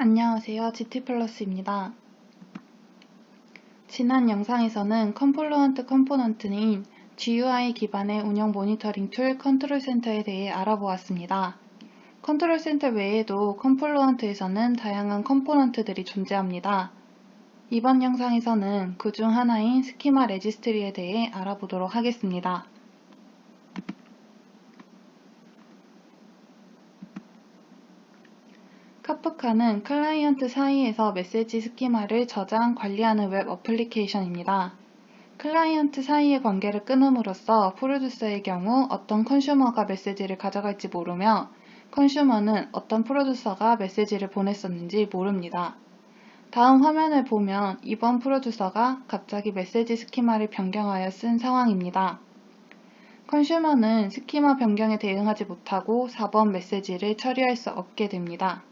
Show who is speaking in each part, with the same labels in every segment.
Speaker 1: 안녕하세요. GT플러스입니다. 지난 영상에서는 컴플루언트 컴포넌트인 GUI 기반의 운영 모니터링 툴 컨트롤 센터에 대해 알아보았습니다. 컨트롤 센터 외에도 컴플루언트에서는 다양한 컴포넌트들이 존재합니다. 이번 영상에서는 그 중 하나인 스키마 레지스트리에 대해 알아보도록 하겠습니다. 카프카는 클라이언트 사이에서 메시지 스키마를 저장, 관리하는 웹 어플리케이션입니다. 클라이언트 사이의 관계를 끊음으로써 프로듀서의 경우 어떤 컨슈머가 메시지를 가져갈지 모르며 컨슈머는 어떤 프로듀서가 메시지를 보냈었는지 모릅니다. 다음 화면을 보면 이번 프로듀서가 갑자기 메시지 스키마를 변경하여 쓴 상황입니다. 컨슈머는 스키마 변경에 대응하지 못하고 4번 메시지를 처리할 수 없게 됩니다.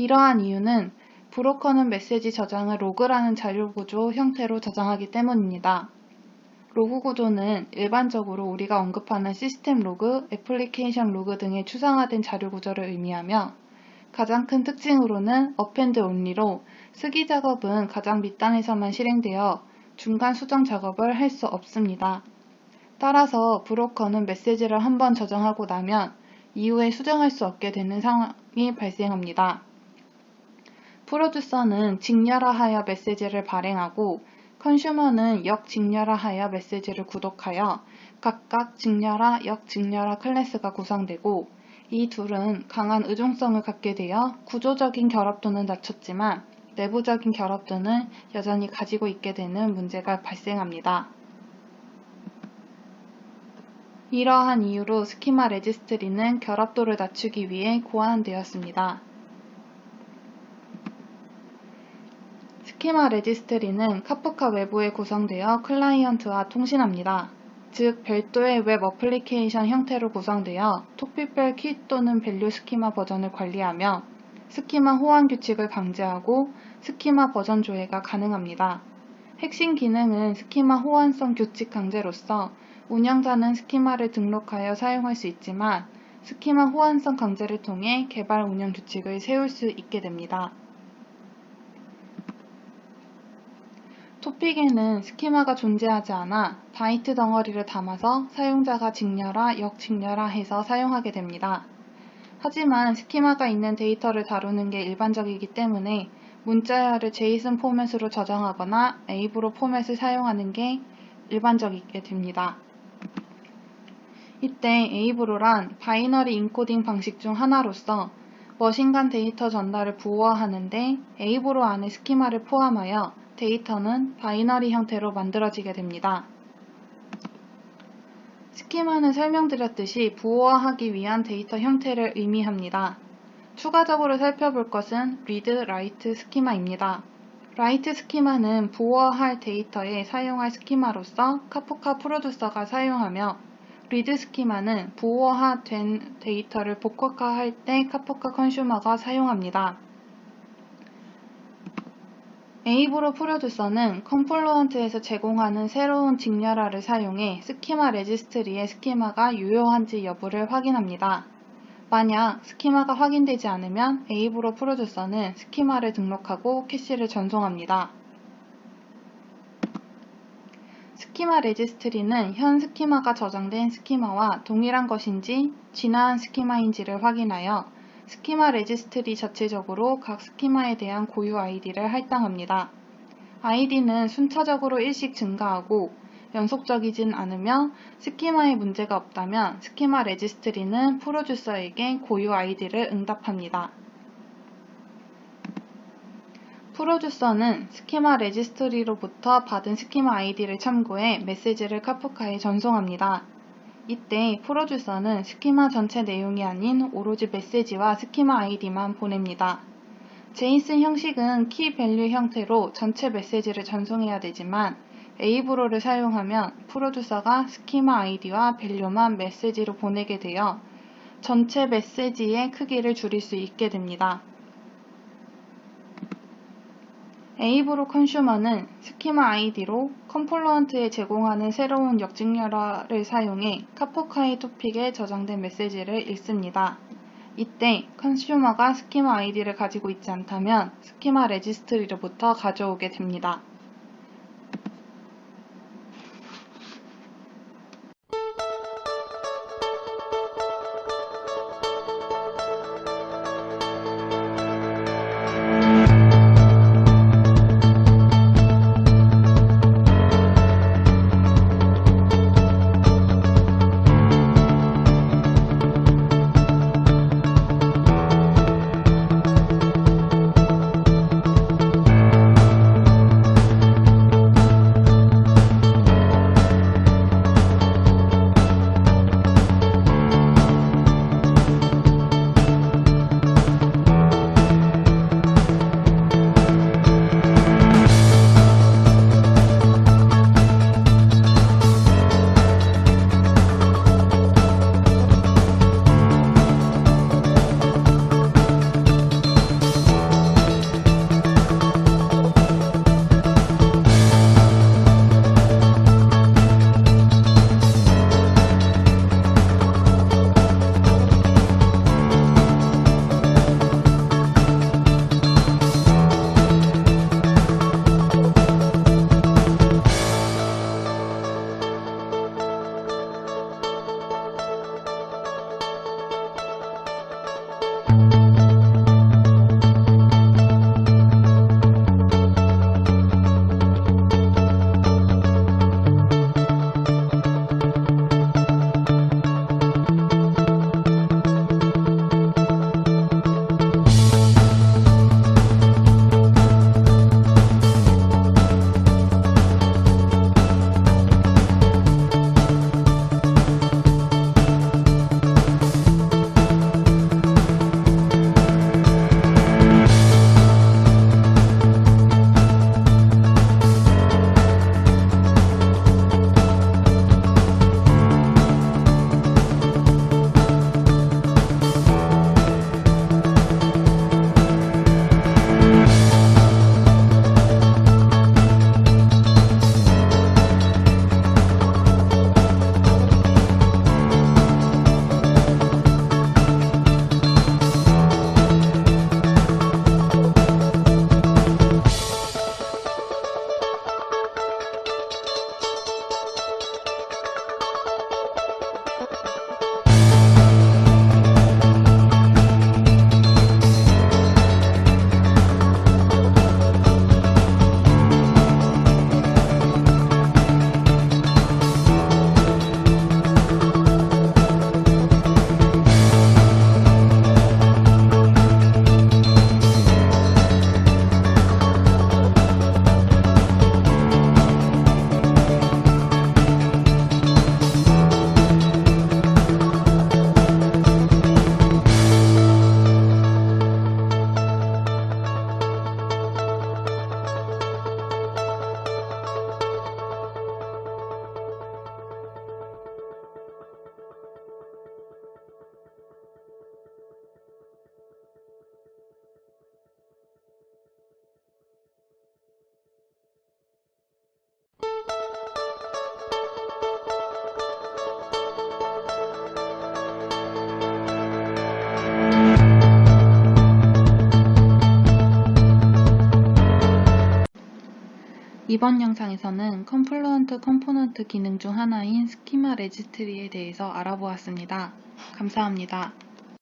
Speaker 1: 이러한 이유는 브로커는 메시지 저장을 로그라는 자료 구조 형태로 저장하기 때문입니다. 로그 구조는 일반적으로 우리가 언급하는 시스템 로그, 애플리케이션 로그 등의 추상화된 자료 구조를 의미하며 가장 큰 특징으로는 어펜드 온리로 쓰기 작업은 가장 밑단에서만 실행되어 중간 수정 작업을 할 수 없습니다. 따라서 브로커는 메시지를 한번 저장하고 나면 이후에 수정할 수 없게 되는 상황이 발생합니다. 프로듀서는 직렬화하여 메시지를 발행하고 컨슈머는 역직렬화하여 메시지를 구독하여 각각 직렬화, 역직렬화 클래스가 구성되고 이 둘은 강한 의존성을 갖게 되어 구조적인 결합도는 낮췄지만 내부적인 결합도는 여전히 가지고 있게 되는 문제가 발생합니다. 이러한 이유로 스키마 레지스트리는 결합도를 낮추기 위해 고안되었습니다. 스키마 레지스트리는 카프카 외부에 구성되어 클라이언트와 통신합니다. 즉, 별도의 웹 어플리케이션 형태로 구성되어 토픽별 키 또는 밸류 스키마 버전을 관리하며 스키마 호환 규칙을 강제하고 스키마 버전 조회가 가능합니다. 핵심 기능은 스키마 호환성 규칙 강제로서 운영자는 스키마를 등록하여 사용할 수 있지만 스키마 호환성 강제를 통해 개발 운영 규칙을 세울 수 있게 됩니다. 토픽에는 스키마가 존재하지 않아 바이트 덩어리를 담아서 사용자가 직렬화, 역직렬화 해서 사용하게 됩니다. 하지만 스키마가 있는 데이터를 다루는 게 일반적이기 때문에 문자열을 제이슨 포맷으로 저장하거나 에이브로 포맷을 사용하는 게 일반적이게 됩니다. 이때 에이브로란 바이너리 인코딩 방식 중 하나로서 머신 간 데이터 전달을 부호화하는데 에이브로 안에 스키마를 포함하여 데이터는 바이너리 형태로 만들어지게 됩니다. 스키마는 설명드렸듯이 부호화하기 위한 데이터 형태를 의미합니다. 추가적으로 살펴볼 것은 read, write 스키마입니다. write 스키마는 부호화할 데이터에 사용할 스키마로서 카프카 프로듀서가 사용하며 read 스키마는 부호화된 데이터를 복합화할 때 카프카 컨슈머가 사용합니다. 에이브로 프로듀서는 컴플루언트에서 제공하는 새로운 직렬화를 사용해 스키마 레지스트리의 스키마가 유효한지 여부를 확인합니다. 만약 스키마가 확인되지 않으면 에이브로 프로듀서는 스키마를 등록하고 캐시를 전송합니다. 스키마 레지스트리는 현 스키마가 저장된 스키마와 동일한 것인지 진화한 스키마인지를 확인하여 스키마 레지스트리 자체적으로 각 스키마에 대한 고유 아이디를 할당합니다. 아이디는 순차적으로 일씩 증가하고 연속적이진 않으며 스키마에 문제가 없다면 스키마 레지스트리는 프로듀서에게 고유 아이디를 응답합니다. 프로듀서는 스키마 레지스트리로부터 받은 스키마 아이디를 참고해 메시지를 카프카에 전송합니다. 이때 프로듀서는 스키마 전체 내용이 아닌 오로지 메시지와 스키마 아이디만 보냅니다. 제이슨 형식은 키 밸류 형태로 전체 메시지를 전송해야 되지만 에이브로를 사용하면 프로듀서가 스키마 아이디와 밸류만 메시지로 보내게 되어 전체 메시지의 크기를 줄일 수 있게 됩니다. 에이브로 컨슈머는 스키마 아이디로 컴플루언트에 제공하는 새로운 역직렬화를 사용해 카프카이 토픽에 저장된 메시지를 읽습니다. 이때 컨슈머가 스키마 아이디를 가지고 있지 않다면 스키마 레지스트리로부터 가져오게 됩니다. 이번 영상에서는 컴플루언트 컴포넌트 기능 중 하나인 스키마 레지스트리에 대해서 알아보았습니다. 감사합니다.